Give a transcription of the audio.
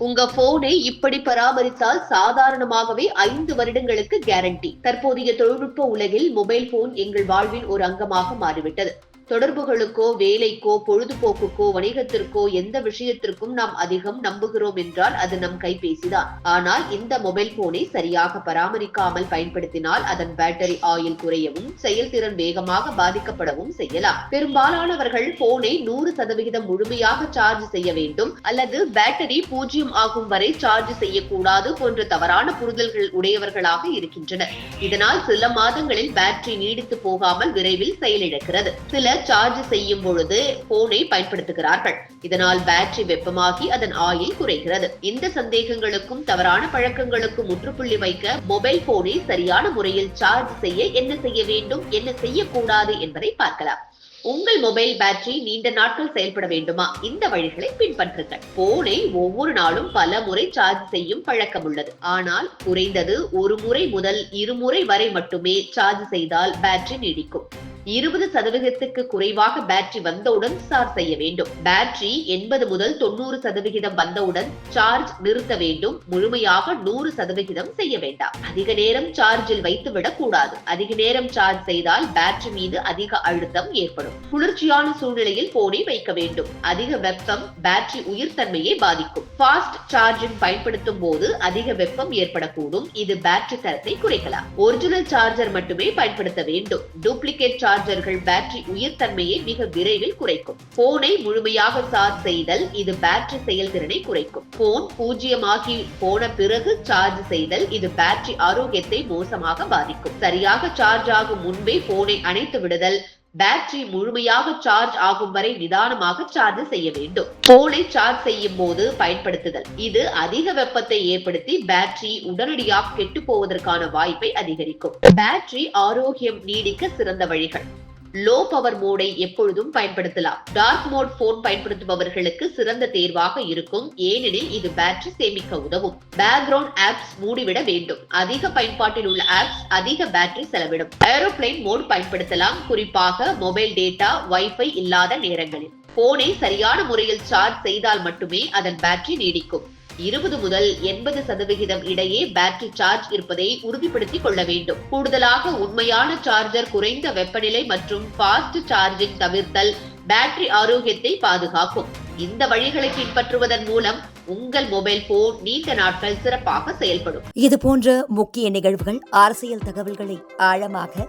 உங்க போனை இப்படி பராமரித்தால் சாதாரணமாகவே ஐந்து வருடங்களுக்கு கேரண்டி தற்போதைய தொழில்நுட்ப உலகில் மொபைல் போன் எங்கள் வாழ்வின் ஒரு அங்கமாக மாறிவிட்டது. தொடர்புகளுக்கோ வேலைக்கோ பொழுதுபோக்குக்கோ வணிகத்திற்கோ எந்த விஷயத்திற்கும் நாம் அதிகம் நம்புகிறோம் என்றால் அது நம் கைபேசிதான். ஆனால் இந்த மொபைல் போனை சரியாக பராமரிக்காமல் பயன்படுத்தினால் அதன் பேட்டரி ஆயில் குறையவும் செயல்திறன் வேகமாக பாதிக்கப்படவும் செய்யலாம். பெரும்பாலானவர்கள் போனை நூறு சதவிகிதம் முழுமையாக சார்ஜ் செய்ய வேண்டும் அல்லது பேட்டரி பூஜ்ஜியம் ஆகும் வரை சார்ஜ் செய்யக்கூடாது போன்ற தவறான புரிதல்கள் உடையவர்களாக இருக்கின்றனர். இதனால் சில மாதங்களில் பேட்டரி நீடித்து போகாமல் விரைவில் செயலிழக்கிறது. சிலர் சார்ஜ் செய்யும் பொழுது போனை பயன்படுத்துகிறார்கள். இதனால் பேட்டரி வெப்பமாகி அதன் ஆயில் குறைகிறது. இந்த சந்தேகங்களுக்கும் தவறான பழக்கங்களுக்கும் முற்றுப்புள்ளி வைக்க மொபைல் போனை சரியான முறையில் சார்ஜ் செய்ய என்ன செய்ய வேண்டும் என்ன செய்யக்கூடாது என்பதை பார்க்கலாம். உங்கள் மொபைல் பேட்டரி நீண்ட நாட்கள் செயல்பட வேண்டுமா? இந்த வழிகளை பின்பற்றுங்கள். போனை ஒவ்வொரு நாளும் பல முறை சார்ஜ் செய்யும் பழக்கம் உள்ளது. ஆனால் குறைந்தது ஒரு முறை முதல் இருமுறை வரை மட்டுமே சார்ஜ் செய்தால் பேட்டரி நீடிக்கும். இருபது சதவிகிதத்துக்கு குறைவாக பேட்டரி வந்தவுடன் சார்ஜ் செய்ய வேண்டும். பேட்டரி எண்பது முதல் தொண்ணூறு சதவிகிதம் வந்தவுடன் சார்ஜ் நிறுத்த வேண்டும். முழுமையாக நூறு சதவிகிதம் செய்ய வேண்டாம். அதிக நேரம் சார்ஜில் வைத்துவிடக் கூடாது. அதிக நேரம் சார்ஜ் செய்தால் பேட்டரி மீது அதிக அழுத்தம் ஏற்படும். குளிர்ச்சியான சூழ்நிலையில் போனை வைக்க வேண்டும். அதிக வெப்பம் பேட்டரி உயிர்த்தன்மையை பாதிக்கும். ஃபாஸ்ட் சார்ஜிங் பயன்படுத்தும் போது அதிக வெப்பம் ஏற்படக்கூடும். இது பேட்டரி தரத்தை குறைக்கலாம். ஒரிஜினல் சார்ஜர் மட்டுமே பயன்படுத்த வேண்டும். டூப்ளிகேட் சார்ஜர்கள் பேட்டரி உயிர்த்தன்மையை மிக விரைவில் குறைக்கும். போனை முழுமையாக சார்ஜ் செய்தல் இது பேட்டரி செயல்திறனை குறைக்கும். போன் பூஜ்ஜியமாகி போன பிறகு சார்ஜ் செய்தல் இது பேட்டரி ஆரோக்கியத்தை மோசமாக பாதிக்கும். சரியாக சார்ஜ் ஆகும் முன்பே போனை அணைத்து விடுதல் பேட்டரி முழுமையாக சார்ஜ் ஆகும் வரை நிதானமாக சார்ஜ் செய்ய வேண்டும். போனை சார்ஜ் செய்யும் போது பயன்படுத்துதல். இது அதிக வெப்பத்தை ஏற்படுத்தி பேட்டரி உடனடியாக கெட்டு போவதற்கான வாய்ப்பை அதிகரிக்கும். பேட்டரி ஆரோக்கியம் நீடிக்க சிறந்த வழிகள். லோ பவர் மோடை எப்பொழுதும் பயன்படுத்தலாம். டார்க் மோட் போன் பயன்படுத்துபவர்களுக்கு சிறந்த தேர்வாக இருக்கும். ஏனெனில் இது பேட்டரி சேமிக்க உதவும். பேக்ரவுண்ட் ஆப்ஸ் மூடிவிட வேண்டும். அதிக பயன்பாட்டில் உள்ள ஆப்ஸ் அதிக பேட்டரி செலவிடும். ஏரோப்ளைன் மோட் பயன்படுத்தலாம். குறிப்பாக மொபைல் டேட்டா வைஃபை இல்லாத நேரங்களில். போனை சரியான முறையில் சார்ஜ் செய்தால் மட்டுமே அதன் பேட்டரி நீடிக்கும். இருபது முதல் எண்பது சதவிகிதம் இடையே பேட்டரி சார்ஜ் இருப்பதை உறுதிப்படுத்திக் கொள்ள வேண்டும். கூடுதலாக உண்மையான சார்ஜர் குறைந்த வெப்பநிலை மற்றும் ஃபாஸ்ட் சார்ஜிங் தவிர்த்தல் பேட்டரி ஆரோக்கியத்தை பாதுகாக்கும். இந்த வழிகளை பின்பற்றுவதன் மூலம் உங்கள் மொபைல் போன் நீண்ட நாட்கள் சிறப்பாக செயல்படும். இது போன்ற முக்கிய நிகழ்வுகள் அரசியல் தகவல்களை ஆழமாக